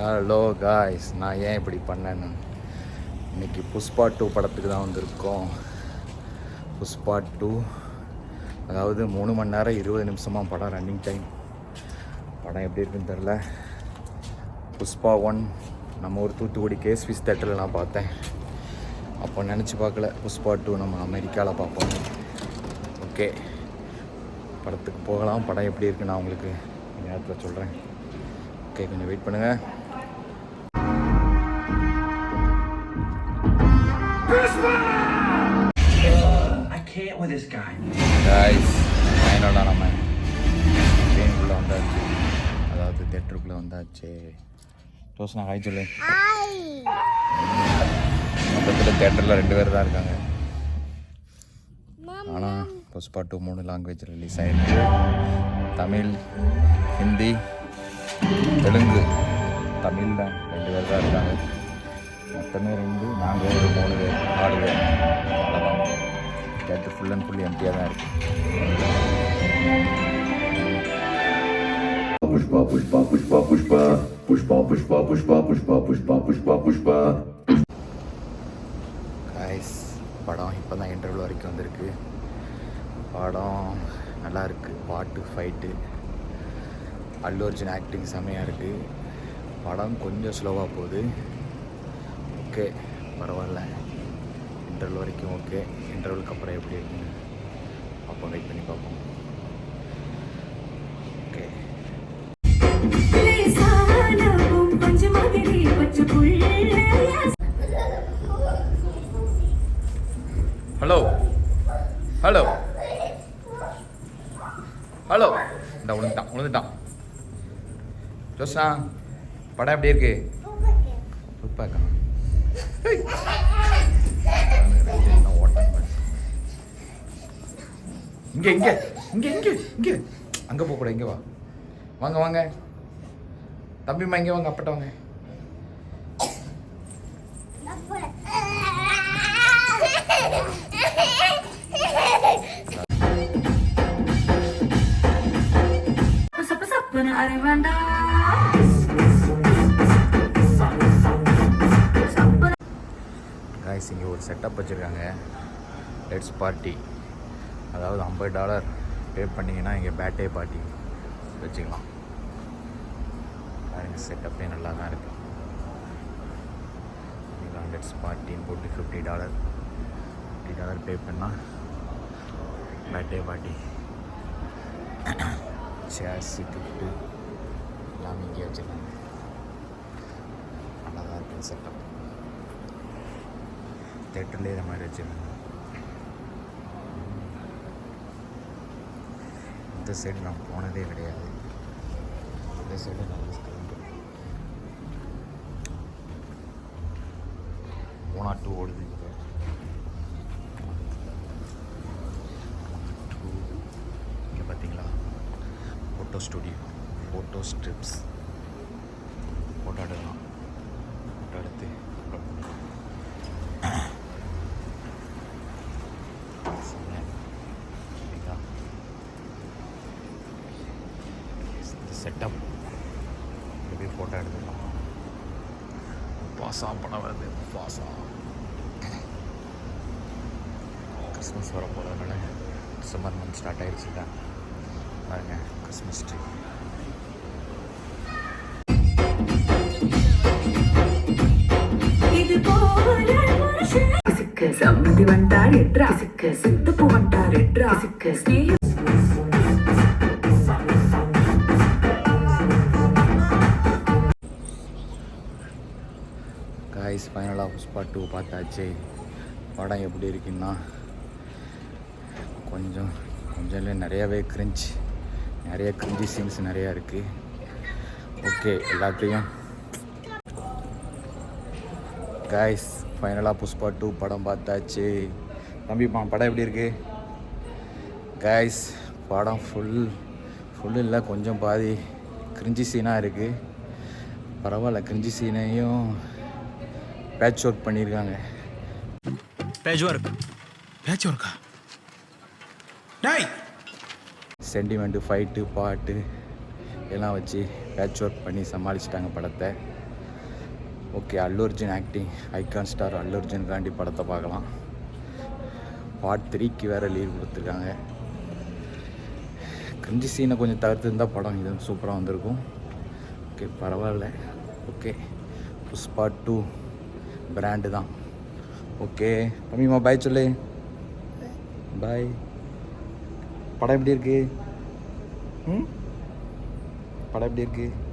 Hello guys நான் ஏன் இப்படி பண்ணேன்னு? இன்னைக்கு புஷ்பா டூ படத்துக்கு தான் வந்திருக்கோம். புஷ்பா டூ அதாவது மூணு மணி நேரம் இருபது நிமிஷமாக படம் ரன்னிங் டைம் படம் எப்படி இருக்குன்னு தெரில புஷ்பா ஒன் நம்ம ஒரு தூத்துக்குடி கேஸ்விஸ் தேட்டரில் நான் பார்த்தேன். அப்போ நினச்சி பார்க்கல புஷ்பா டூ நம்ம அமெரிக்காவில் பார்ப்போம். ஓகே. படத்துக்கு போகலாம். படம் எப்படி இருக்குன்னு நான் உங்களுக்கு நேரத்தில் சொல்கிறேன் ஓகே கொஞ்சம் வெயிட் பண்ணுங்கள் this guy. காய்ஸ் ஃபைனலாக நம்ம ட்ரெயினுக்குள்ளே வந்தாச்சு. அதாவது தேட்டருக்குள்ளே வந்தாச்சு. ரோஸ்னா ஹாய் சொல்லு. மொத்தத்தில் தேட்டரில் ரெண்டு பேர் தான் இருக்காங்க. ஆனால் புஷ்பா டூ மூணு லாங்குவேஜ் ரிலீஸ் ஆயிருக்கு தமிழ் ஹிந்தி தெலுங்கு. தமிழ் தான். ரெண்டு பேர் தான் இருக்காங்க. மொத்தமே ரெண்டு நாங்கள் ஒரு மூணு பேர் பேர். அவ்வளோதான் தேட்டர் ஃபுல் அண்ட் ஃபுல் எம்டியாக தான் இருக்குது Pushpa, pushpa, pushpa, pushpa, pushpa, pushpa, pushpa, pushpa, pushpa, pushpa, pushpa. Guys படம் இப்போ தான் இன்டர்வல் வரைக்கும் வந்திருக்கு. படம் நல்லா இருக்கு. பாட்டு ஃபைட்டு அல்லு அர்ஜுன் ஆக்டிங் செம்மையாக இருக்குது படம் கொஞ்சம் ஸ்லோவாக போகுது. ஓகே பரவாயில்ல. இன்டர்வல் வரைக்கும் ஓகே. இன்டர்வலுக்கு அப்புறம் எப்படி இருக்குன்னு அப்போ வெயிட் பண்ணி பார்ப்போம். ஓகே. ஹலோ ஹலோ ஹலோ இந்த விழுந்துட்டான் விழுந்துட்டான் ஜோஸ்னா படம் எப்படி இருக்கு? சூப்பர்க்கா இங்க இங்க இங்க இங்க இங்க. அங்க போக கூட இங்க வா. வாங்க வாங்க. தம்பிம்மா இங்க வாங்க அப்பட்ட வாங்க. காய்ஸ் இங்கே ஒரு செட்டப் வச்சுருக்காங்க. லெட்ஸ் பார்ட்டி அதாவது ஐம்பது டாலர் பே பண்ணிங்கன்னா இங்கே பேட்டே பார்ட்டி வச்சுக்கலாம். பாருங்கள் செட்டப்பே நல்லா தான் இருக்குது ஹண்ட்ரட்ஸ் பார்ட்டின்னு போட்டு fifty dollar fifty dollar pay பண்ணால் பேட்டே பார்ட்டி சேர்ஸ் கிஃப்ட்டு எல்லாமே இங்கே வச்சுருக்காங்க நல்லா தான் இருக்குது செட்டப் தேட்டர்லேயே இதை மாதிரி வச்சுருக்காங்க இந்த சைடு நான் போனதே கிடையாது. இந்த சைடு நல்ல ஸ்க்ரீன் ஓனா டூ ஓடுது இப்போ. டூ இங்கே பார்த்தீங்களா photo studio photo strips photo எடுக்கலாம். செட்டப் இப்படி ஃபோட்டோ எடுத்துக்கலாம்? பாசா படம் வருது பாசா கிறிஸ்மஸ் வர போகிறதுனால டிசம்பர் மந்த் ஸ்டார்ட் ஆயிடுச்சு தான். பாருங்க கிறிஸ்மஸ் ட்ரீ இது போல மனுஷன் கிசுக்கு சம்மதி வந்தாரெட்ரா கிசுக்கு சித்தப்பு கைஸ் கிசுக்கு ஸ்நேக ஃபைனலாக புஷ்பா டூ பார்த்தாச்சு. படம் எப்படி இருக்குன்னா கொஞ்சம் கொஞ்சம் இல்லை நிறையாவே கிரிஞ்ச் நிறைய கிரிஞ்சி சீன்ஸ் நிறையா இருக்குது ஓகே எல்லாத்தையும். கைஸ் ஃபைனலாக புஷ்பா டூ படம் பார்த்தாச்சு. தம்பி படம் எப்படி இருக்கு? கைஸ் படம் ஃபுல் ஃபுல் இல்லை கொஞ்சம் பாதி கிரிஞ்சி சீனாக இருக்குது பரவாயில்ல கிரிஞ்சி சீனையும் பேட்ச் ஒர்க் பண்ணியிருக்காங்க பேஜ் ஒர்க் பேட்ச் ஒர்க்கா டேய்! சென்டிமெண்ட்டு ஃபைட்டு பாட்டு எல்லாம் வச்சு பேட்ச் ஒர்க் பண்ணி சமாளிச்சிட்டாங்க படத்தை. Okay Allu Arjun acting icon star Allu அர்ஜுனுக்காண்டி படத்தை பார்க்கலாம். பார்ட் த்ரீக்கு வேறு லீவ் கொடுத்துருக்காங்க. கிரிஞ்சி சீனை கொஞ்சம் தவிர்த்துருந்தால் படம் இது சூப்பராக வந்திருக்கும். ஓகே பரவாயில்ல. ஓகே புஷ்பா டூ பிராண்டு தான். ஓகே தம்பிமா பாய் சொல்லு. பாய் படம் எப்படி இருக்கு? ம்? படம் எப்படி இருக்குது